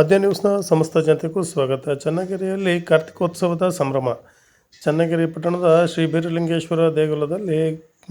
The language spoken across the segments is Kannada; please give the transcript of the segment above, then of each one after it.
ಆದ್ಯ ನ್ಯೂಸ್ನ ಸಮಸ್ತ ಜನತೆಗೂ ಸ್ವಾಗತ. ಚನ್ನಗಿರಿಯಲ್ಲಿ ಕಾರ್ತಿಕೋತ್ಸವದ ಸಂಭ್ರಮ. ಚನ್ನಗಿರಿ ಪಟ್ಟಣದ ಶ್ರೀ ಬೀರಲಿಂಗೇಶ್ವರ ದೇಗುಲದಲ್ಲಿ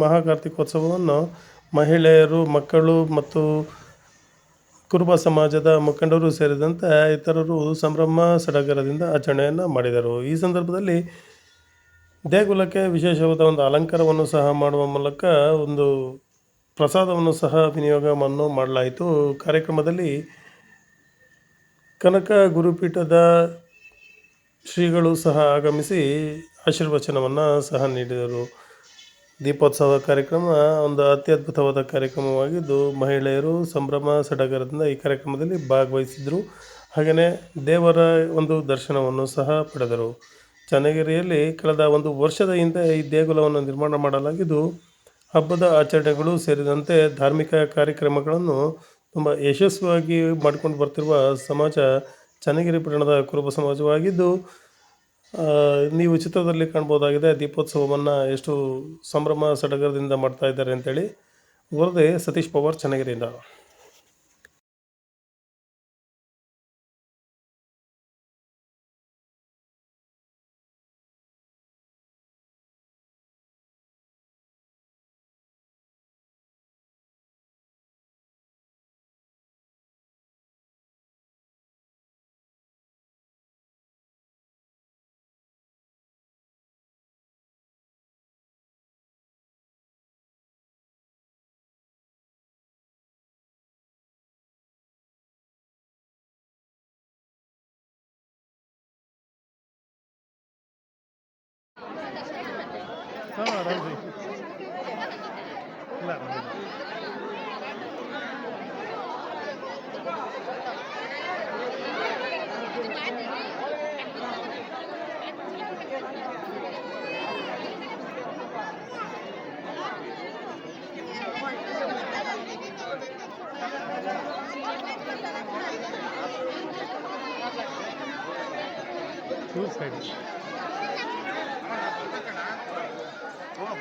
ಮಹಾಕಾರ್ತಿಕೋತ್ಸವವನ್ನು ಮಹಿಳೆಯರು, ಮಕ್ಕಳು ಮತ್ತು ಕುರುಬ ಸಮಾಜದ ಮುಖಂಡರು ಸೇರಿದಂತೆ ಇತರರು ಸಂಭ್ರಮ ಸಡಗರದಿಂದ ಆಚರಣೆಯನ್ನು ಮಾಡಿದರು. ಈ ಸಂದರ್ಭದಲ್ಲಿ ದೇಗುಲಕ್ಕೆ ವಿಶೇಷವಾದ ಒಂದು ಅಲಂಕಾರವನ್ನು ಸಹ ಮಾಡುವ ಮೂಲಕ ಒಂದು ಪ್ರಸಾದವನ್ನು ಸಹ ವಿನಿಯೋಗವನ್ನು ಮಾಡಲಾಯಿತು. ಕಾರ್ಯಕ್ರಮದಲ್ಲಿ ಕನಕ ಗುರುಪೀಠದ ಶ್ರೀಗಳು ಸಹ ಆಗಮಿಸಿ ಆಶೀರ್ವಚನವನ್ನು ಸಹ ನೀಡಿದರು. ದೀಪೋತ್ಸವ ಕಾರ್ಯಕ್ರಮ ಒಂದು ಅತ್ಯದ್ಭುತವಾದ ಕಾರ್ಯಕ್ರಮವಾಗಿದ್ದು, ಮಹಿಳೆಯರು ಸಂಭ್ರಮ ಸಡಗರದಿಂದ ಈ ಕಾರ್ಯಕ್ರಮದಲ್ಲಿ ಭಾಗವಹಿಸಿದರು. ಹಾಗೆಯೇ ದೇವರ ಒಂದು ದರ್ಶನವನ್ನು ಸಹ ಪಡೆದರು. ಚನ್ನಗಿರಿಯಲ್ಲಿ ಕಳೆದ ಒಂದು ವರ್ಷದ ಹಿಂದೆ ಈ ದೇಗುಲವನ್ನು ನಿರ್ಮಾಣ ಮಾಡಲಾಗಿದ್ದು, ಹಬ್ಬದ ಆಚರಣೆಗಳು ಸೇರಿದಂತೆ ಧಾರ್ಮಿಕ ಕಾರ್ಯಕ್ರಮಗಳನ್ನು ತುಂಬ ಯಶಸ್ವಿಯಾಗಿ ಮಾಡಿಕೊಂಡು ಬರ್ತಿರುವ ಸಮಾಜ ಚನ್ನಗಿರಿ ಪಟ್ಟಣದ ಕುರುಬ ಸಮಾಜವಾಗಿದ್ದು ನೀವು ಚಿತ್ರದಲ್ಲಿ ಕಾಣ್ಬೋದಾಗಿದೆ, ದೀಪೋತ್ಸವವನ್ನು ಎಷ್ಟು ಸಂಭ್ರಮ ಸಡಗರದಿಂದ ಮಾಡ್ತಾ ಇದ್ದಾರೆ ಅಂತೇಳಿ. ವರದಿ ಸತೀಶ್ ಪವಾರ್, ಚನ್ನಗಿರಿಯಿಂದ. ಮತ್ತೆ ಬಾರಪ್ಪ ನಮ್ಮಲ್ಲಿ ಎಲ್ಲ ಎಲ್ಲ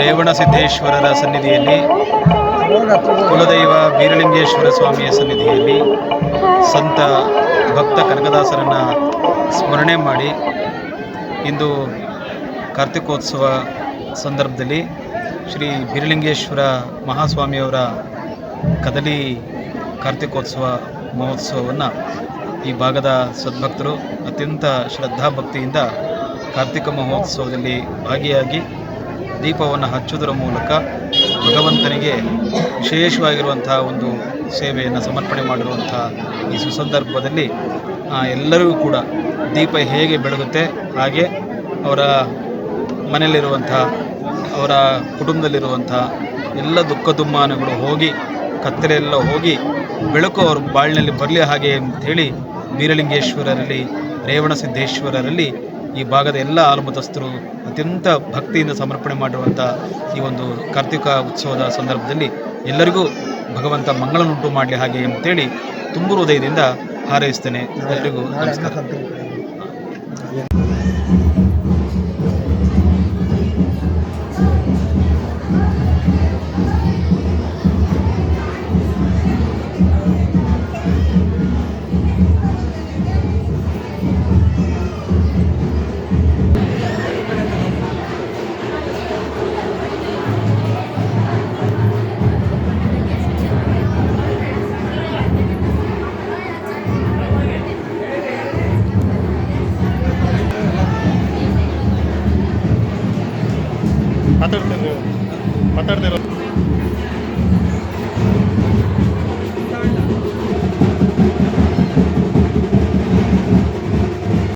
ರೇವಣಸಿದ್ದೇಶ್ವರರ ಸನ್ನಿಧಿಯಲ್ಲಿ, ಕುಲದೈವ ಬೀರಲಿಂಗೇಶ್ವರ ಸ್ವಾಮಿಯ ಸನ್ನಿಧಿಯಲ್ಲಿ ಸಂತ ಭಕ್ತ ಕನಕದಾಸರನ್ನು ಸ್ಮರಣೆ ಮಾಡಿ ಇಂದು ಕಾರ್ತಿಕೋತ್ಸವ ಸಂದರ್ಭದಲ್ಲಿ ಶ್ರೀ ಬೀರಲಿಂಗೇಶ್ವರ ಮಹಾಸ್ವಾಮಿಯವರ ಕದಲಿ ಕಾರ್ತಿಕೋತ್ಸವ ಮಹೋತ್ಸವವನ್ನು ಈ ಭಾಗದ ಸದ್ಭಕ್ತರು ಅತ್ಯಂತ ಶ್ರದ್ಧಾಭಕ್ತಿಯಿಂದ ಕಾರ್ತಿಕ ಮಹೋತ್ಸವದಲ್ಲಿ ಭಾಗಿಯಾಗಿ ದೀಪವನ್ನು ಹಚ್ಚುವುದರ ಮೂಲಕ ಭಗವಂತನಿಗೆ ವಿಶೇಷವಾಗಿರುವಂತಹ ಒಂದು ಸೇವೆಯನ್ನು ಸಮರ್ಪಣೆ ಮಾಡಿರುವಂಥ ಈ ಸುಸಂದರ್ಭದಲ್ಲಿ ಎಲ್ಲರಿಗೂ ಕೂಡ ದೀಪ ಹೇಗೆ ಬೆಳಗುತ್ತೆ, ಹಾಗೆ ಅವರ ಮನೆಯಲ್ಲಿರುವಂಥ ಅವರ ಕುಟುಂಬದಲ್ಲಿರುವಂಥ ಎಲ್ಲ ದುಃಖ ದುಮ್ಮಾನಗಳು ಹೋಗಿ ಕತ್ತಲೆಯೆಲ್ಲ ಹೋಗಿ ಬೆಳಕು ಅವ್ರ ಬಾಳಿನಲ್ಲಿ ಬರಲಿ ಹಾಗೆ ಅಂಥೇಳಿ ಬೀರಲಿಂಗೇಶ್ವರರಲ್ಲಿ ರೇವಣಸಿದ್ದೇಶ್ವರರಲ್ಲಿ ಈ ಭಾಗದ ಎಲ್ಲ ಆಲಮತಸ್ಥರು ಅತ್ಯಂತ ಭಕ್ತಿಯಿಂದ ಸಮರ್ಪಣೆ ಮಾಡಿರುವಂಥ ಈ ಒಂದು ಕಾರ್ತಿಕ ಉತ್ಸವದ ಸಂದರ್ಭದಲ್ಲಿ ಎಲ್ಲರಿಗೂ ಭಗವಂತ ಮಂಗಳನುಂಟು ಮಾಡಲಿ ಹಾಗೆ ಅಂತೇಳಿ ತುಂಬು ಹೃದಯದಿಂದ ಹಾರೈಸ್ತೇನೆ. ಎಲ್ಲರಿಗೂ ನಮಸ್ಕಾರ. ಮಾತಾಡ್ತೇನೆ ಮಾತಾಡ್ತಿರೋ